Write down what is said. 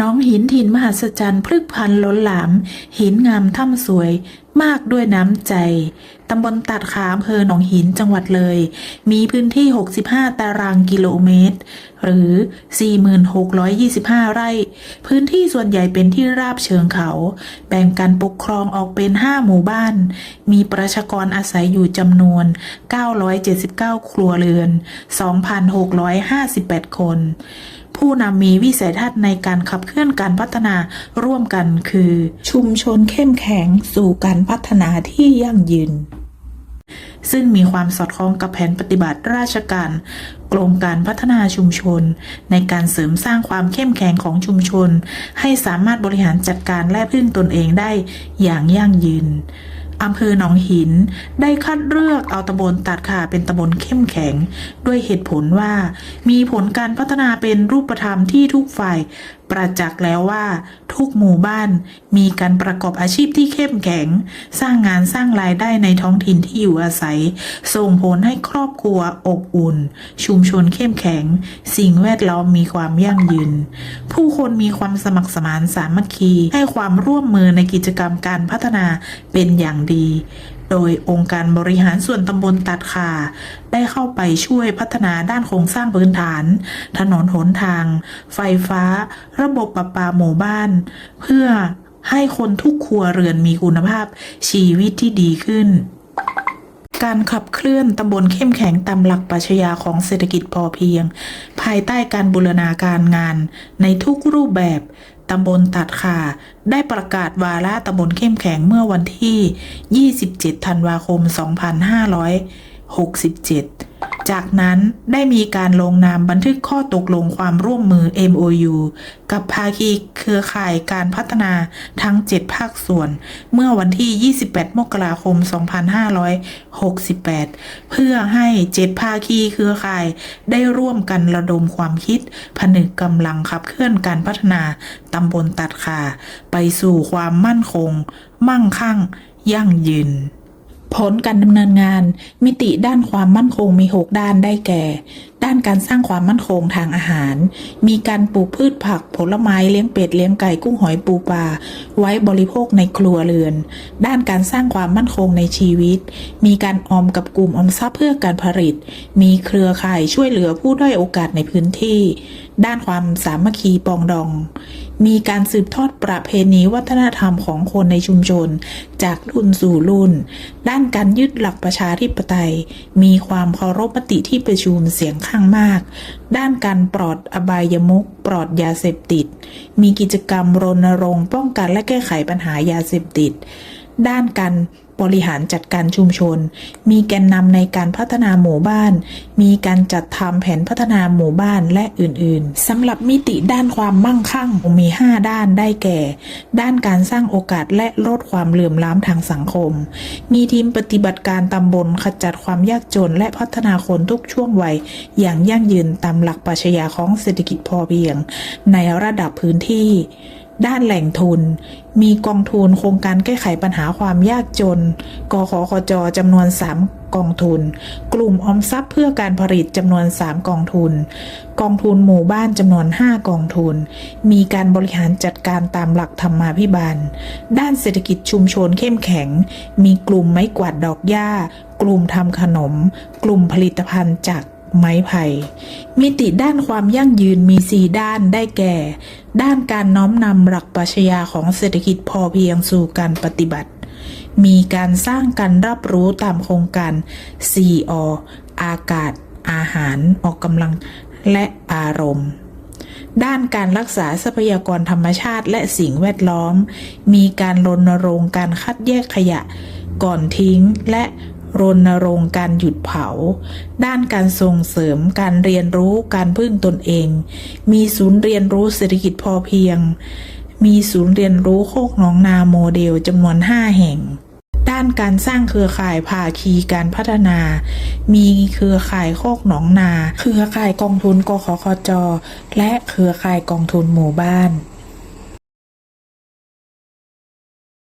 น้องหินถิ่นมหัศจรรย์พลึกพันล้นหลาม หินงามถ้ำสวย มากด้วยน้ำใจ ตำบลตัดขาอำเภอหนองหินจังหวัดเลย มีพื้นที่ 65 ตารางกิโลเมตร หรือ 4625 ไร่ พื้นที่ส่วนใหญ่เป็นที่ราบเชิงเขา แบ่งการปกครองออกเป็น 5 หมู่บ้าน มีประชากรอาศัยอยู่จำนวน 979 ครัวเรือน 2,658 คน ผู้นำมีวิสัยทัศน์ในการขับเคลื่อนการพัฒนาร่วมกันคือ ชุมชนเข้มแข็งสู่การพัฒนาที่ยั่งยืน ซึ่งมีความสอดคล้องกับแผนปฏิบัติราชการกรมการพัฒนาชุมชน ในการเสริมสร้างความเข้มแข็งของชุมชน ให้สามารถบริหารจัดการและพึ่งตนเองได้อย่างยั่งยืน อำเภอหนองหิน ได้คัดเลือกเอาตำบลตัดขาเป็นตำบลเข้มแข็ง ด้วยเหตุผลว่า มีผลการพัฒนาเป็นรูปธรรมที่ทุกฝ่าย ประจักษ์แล้วว่า ทุกหมู่บ้านมีการประกอบอาชีพที่เข้มแข็ง สร้างงานสร้างรายได้ในท้องถิ่นที่อยู่อาศัย ส่งผลให้ครอบครัวอบอุ่น ชุมชนเข้มแข็ง สิ่งแวดล้อมมีความยั่งยืน ผู้คนมีความสมัครสมานสามัคคี ให้ความร่วมมือในกิจกรรมการพัฒนาเป็นอย่างดี โดยองค์การบริหารส่วนตำบลตัดขา ได้เข้าไปช่วยพัฒนาด้านโครงสร้างพื้นฐาน ถนนหนทาง ไฟฟ้า ระบบประปาหมู่บ้าน เพื่อให้คนทุกครัวเรือนมีคุณภาพชีวิตที่ดีขึ้นการขับเคลื่อนตำบลเข้มแข็งตามหลักปรัชญาของเศรษฐกิจพอเพียง ภายใต้การบูรณาการงานในทุกรูปแบบ ตำบลตัดขาได้ประกาศวาระตำบลเข้มแข็งเมื่อวันที่ 27 ธันวาคม 2567 จากนั้นได้มีการลงนามบันทึกข้อตกลงความร่วมมือ MOU กับภาคีเครือข่ายการพัฒนาทั้ง 7 ภาคส่วน เมื่อวันที่ 28 มกราคม 2568 เพื่อให้ 7 ภาคีเครือข่ายได้ร่วมกันระดมความคิด ผนึกกำลังขับเคลื่อนการพัฒนาตำบลตัดขา ไปสู่ความมั่นคง มั่งคั่ง ยั่งยืน ผลการดำเนินงาน มิติด้านความมั่นคงมี 6 ด้านได้แก่ด้านการสร้างความมั่นคงทางอาหาร มีการปลูกพืชผักผลไม้เลี้ยงเป็ดเลี้ยงไก่กุ้งหอยปูปลาไว้บริโภคในครัวเรือน ด้านการสร้างความมั่นคงในชีวิต มีการออมกับกลุ่มออมทรัพย์เพื่อการผลิต มีเครือข่ายช่วยเหลือผู้ด้อยโอกาสในพื้นที่ ด้านความสามัคคีปองดอง มีการสืบทอดประเพณีวัฒนธรรมของคนในชุมชน จากรุ่นสู่รุ่น ด้านการยึดหลักประชาธิปไตย มีความเคารพมติที่ประชุมเสียงข้างมาก ด้านการปลอดอบายมุกปลอดยาเสพติด มีกิจกรรมรณรงค์ป้องกันและแก้ไขปัญหายาเสพติด ด้านการ บริหารจัดการชุมชน มีแกนนำในการพัฒนาหมู่บ้าน มีการจัดทำแผนพัฒนาหมู่บ้านและอื่นๆสำหรับมิติด้านความมั่งคั่งมี 5 ด้านได้แก่ ด้านการสร้างโอกาสและลดความเหลื่อมล้ำทางสังคม มีทีมปฏิบัติการตำบลขจัดความยากจน และพัฒนาคนทุกช่วงวัย อย่างยั่งยืนตามหลักปรัชญาของเศรษฐกิจพอเพียง ในระดับพื้นที่ ด้านแหล่งทุน มีกองทุนโครงการแก้ไขปัญหาความยากจน กขคจจำนวน 3 กองทุน กลุ่มออมทรัพย์เพื่อการผลิตจำนวน 3 กองทุน กองทุนหมู่บ้านจำนวน 5 กองทุน มีการบริหารจัดการตามหลักธรรมาภิบาล ด้านเศรษฐกิจชุมชนเข้มแข็ง มีกลุ่มไม้กวาดดอกหญ้า กลุ่มทำขนม กลุ่มผลิตภัณฑ์จาก ไม้ไผ่ มิติด้านความยั่งยืนมีสี่ด้านได้แก่ ด้านการน้อมนำหลักปรัชญาของเศรษฐกิจพอเพียงสู่การปฏิบัติ มีการสร้างการรับรู้ตามโครงการ 4ออากาศ อาหาร ออกกำลัง และอารมณ์ด้านการรักษาทรัพยากรธรรมชาติและสิ่งแวดล้อม มีการรณรงค์การคัดแยกขยะ ก่อนทิ้งและ รณรงค์การหยุดเผา ด้านการส่งเสริมการเรียนรู้การพึ่งตนเอง มีศูนย์เรียนรู้เศรษฐกิจพอเพียง มีศูนย์เรียนรู้โคกหนองนาโมเดลจำนวน 5 แห่ง ด้านการสร้างเครือข่ายภาคีการพัฒนา มีเครือข่ายโคกหนองนา เครือข่ายกองทุนกขคจ และเครือข่ายกองทุนหมู่บ้าน